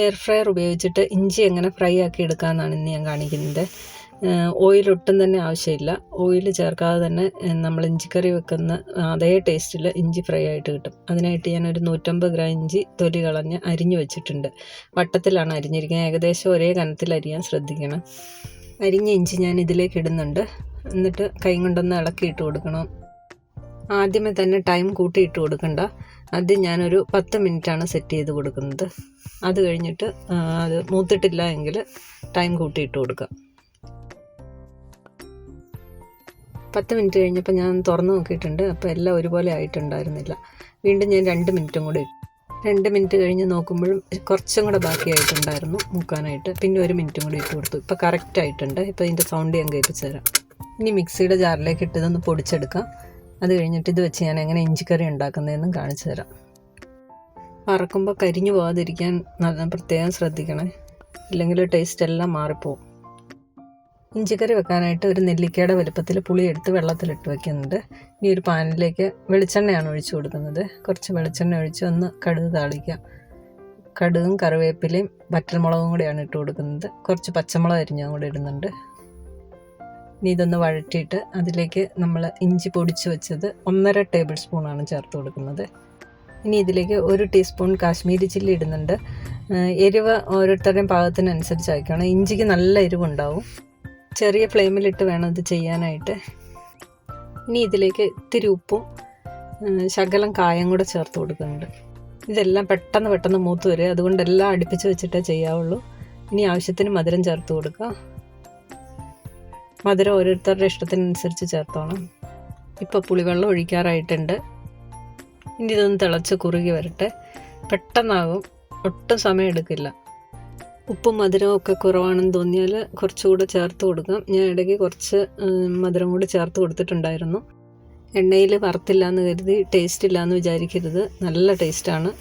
Air fryer ഉപയോഗിച്ചിട്ട് ഇഞ്ചി എങ്ങനെ ഫ്രൈ ആക്കി എടുക്കാമെന്നാണ് ഇന്ന് ഞാൻ കാണിക്കുന്നത്. ഓയിൽ ഒട്ടും തന്നെ ആവശ്യമില്ല. ഓയിൽ ചേർക്കാതെ തന്നെ നമ്മൾ ഇഞ്ചിക്കറി വെക്കുന്ന അതേ ടേസ്റ്റിൽ ഇഞ്ചി ഫ്രൈ ആയിട്ട് കിട്ടും. അതിനായിട്ട് ഞാൻ ഒരു നൂറ്റമ്പത് ഗ്രാം ഇഞ്ചി തൊലി കളഞ്ഞ് അരിഞ്ഞു വെച്ചിട്ടുണ്ട്. വട്ടത്തിലാണ് അരിഞ്ഞിരിക്കുന്നത്. ഏകദേശം ഒരേ കനത്തിൽ അരിയാൻ ശ്രദ്ധിക്കണം. അരിഞ്ഞ ഇഞ്ചി ഞാൻ ഇതിലേക്ക് ഇടുന്നുണ്ട്. എന്നിട്ട് കൈ കൊണ്ടൊന്ന് ഇളക്കിയിട്ട് കൊടുക്കണം. ആദ്യമേ തന്നെ ടൈം കൂട്ടി ഇട്ട് കൊടുക്കണ്ട. ആദ്യം ഞാനൊരു പത്ത് മിനിറ്റാണ് സെറ്റ് ചെയ്ത് കൊടുക്കുന്നത്. അത് കഴിഞ്ഞിട്ട് അത് മൂത്തിട്ടില്ല എങ്കിൽ ടൈം കൂട്ടിയിട്ട് കൊടുക്കാം. പത്ത് മിനിറ്റ് കഴിഞ്ഞപ്പോൾ ഞാൻ തുറന്ന് നോക്കിയിട്ടുണ്ട്. അപ്പോൾ എല്ലാം ഒരുപോലെ ആയിട്ടുണ്ടായിരുന്നില്ല. വീണ്ടും ഞാൻ രണ്ട് മിനിറ്റും കൂടി രണ്ട് മിനിറ്റ് കഴിഞ്ഞ് നോക്കുമ്പോഴും കുറച്ചും കൂടെ ബാക്കിയായിട്ടുണ്ടായിരുന്നു മൂക്കാനായിട്ട്. പിന്നെ ഒരു മിനിറ്റും കൂടി ഇട്ട് കൊടുത്തു. ഇപ്പോൾ കറക്റ്റ് ആയിട്ടുണ്ട് ഇപ്പോൾ ഇതിന്റെ സൗണ്ട് ഞാൻ കേൾപ്പിച്ച് തരാം. ഇനി മിക്സിയുടെ ജാറിലേക്ക് ഇട്ടതൊന്ന് പൊടിച്ചെടുക്കാം. അത് കഴിഞ്ഞിട്ട് ഇത് വെച്ച് ഞാൻ എങ്ങനെ ഇഞ്ചിക്കറി ഉണ്ടാക്കുന്നതെന്നും കാണിച്ചു തരാം. വറക്കുമ്പോൾ കരിഞ്ഞു പോകാതിരിക്കാൻ നല്ല പ്രത്യേകം ശ്രദ്ധിക്കണേ. ഇല്ലെങ്കിൽ ടേസ്റ്റ് എല്ലാം മാറിപ്പോവും. ഇഞ്ചിക്കറി വെക്കാനായിട്ട് ഒരു നെല്ലിക്കയുടെ വലുപ്പത്തിൽ പുളി എടുത്ത് വെള്ളത്തിലിട്ട് വെക്കുന്നുണ്ട്. ഇനി ഒരു പാനിലേക്ക് വെളിച്ചെണ്ണയാണ് ഒഴിച്ചു കൊടുക്കുന്നത്. കുറച്ച് വെളിച്ചെണ്ണ ഒഴിച്ച് ഒന്ന് കടുക് താളിക്കാം കടുകും കറിവേപ്പിലയും വറ്റൽമുളകും കൂടിയാണ് ഇട്ട് കൊടുക്കുന്നത്. കുറച്ച് പച്ചമുളക് അരിഞ്ഞും കൂടി ഇടുന്നുണ്ട്. ഇനി ഇതൊന്ന് വഴറ്റിയിട്ട് അതിലേക്ക് നമ്മൾ ഇഞ്ചി പൊടിച്ച് വെച്ചത് ഒന്നര ടേബിൾ സ്പൂണാണ് ചേർത്ത് കൊടുക്കുന്നത്. ഇനി ഇതിലേക്ക് ഒരു ടീസ്പൂൺ കാശ്മീരി ചില്ലി ഇടുന്നുണ്ട്. എരിവ് ഓരോരുത്തരുടെയും പാകത്തിനനുസരിച്ച് ആയിക്കണം ഇഞ്ചിക്ക് നല്ല എരിവുണ്ടാവും. ചെറിയ ഫ്ലെയിമിലിട്ട് വേണം ഇത് ചെയ്യാനായിട്ട്. ഇനി ഇതിലേക്ക് ഇത്തിരി ഉപ്പും ശകലം കായം കൂടെ ചേർത്ത് കൊടുക്കുന്നുണ്ട്. ഇതെല്ലാം പെട്ടെന്ന് പെട്ടെന്ന് മൂത്ത് വരും. അതുകൊണ്ട് എല്ലാം അടുപ്പിച്ച് വെച്ചിട്ടേ ചെയ്യാവുള്ളൂ. ഇനി ആവശ്യത്തിന് മധുരം ചേർത്ത് കൊടുക്കുക. മധുരം ഓരോരുത്തരുടെ ഇഷ്ടത്തിനനുസരിച്ച് ചേർത്തോണം. ഇപ്പോൾ പുളിവെള്ളം ഒഴിക്കാറായിട്ടുണ്ട്. ഇനി ഇതൊന്ന് തിളച്ച് കുറുകി വരട്ടെ. പെട്ടെന്നാകും. ഒട്ടും സമയം എടുക്കില്ല. ഉപ്പും മധുരവും ഒക്കെ കുറവാണെന്ന് തോന്നിയാൽ കുറച്ചുകൂടെ ചേർത്ത് കൊടുക്കാം. ഞാൻ ഇടയ്ക്ക് കുറച്ച് മധുരം കൂടി ചേർത്ത് കൊടുത്തിട്ടുണ്ടായിരുന്നു. എണ്ണയിൽ വറുത്തില്ല എന്ന് കരുതി ടേസ്റ്റ് ഇല്ല എന്ന് വിചാരിക്കരുത്. നല്ല ടേസ്റ്റാണ്.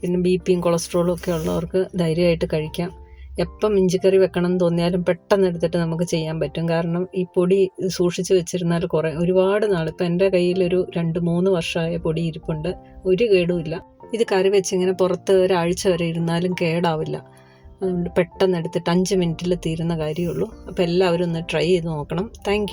പിന്നെ ബി പിയും കൊളസ്ട്രോളും ഒക്കെ ഉള്ളവർക്ക് ധൈര്യമായിട്ട് കഴിക്കാം. എപ്പം ഇഞ്ചിക്കറി വെക്കണം എന്ന് തോന്നിയാലും പെട്ടെന്ന് എടുത്തിട്ട് നമുക്ക് ചെയ്യാൻ പറ്റും. കാരണം ഈ പൊടി സൂക്ഷിച്ച് വെച്ചിരുന്നാൽ കുറേ ഒരുപാട് നാൾ ഇപ്പം എന്റെ കയ്യിലൊരു രണ്ട് മൂന്ന് വർഷമായ പൊടി ഇരിപ്പുണ്ട്. ഒരു കേടുമില്ല ഇത് കറി വെച്ചിങ്ങനെ പുറത്ത് ഒരാഴ്ച വരെ ഇരുന്നാലും കേടാവില്ല. അതുകൊണ്ട് പെട്ടെന്ന് എടുത്തിട്ട് അഞ്ച് മിനിറ്റിൽ തീരുന്ന കാര്യമുള്ളൂ അപ്പോൾ എല്ലാവരും ഒന്ന് ട്രൈ ചെയ്ത് നോക്കണം. താങ്ക്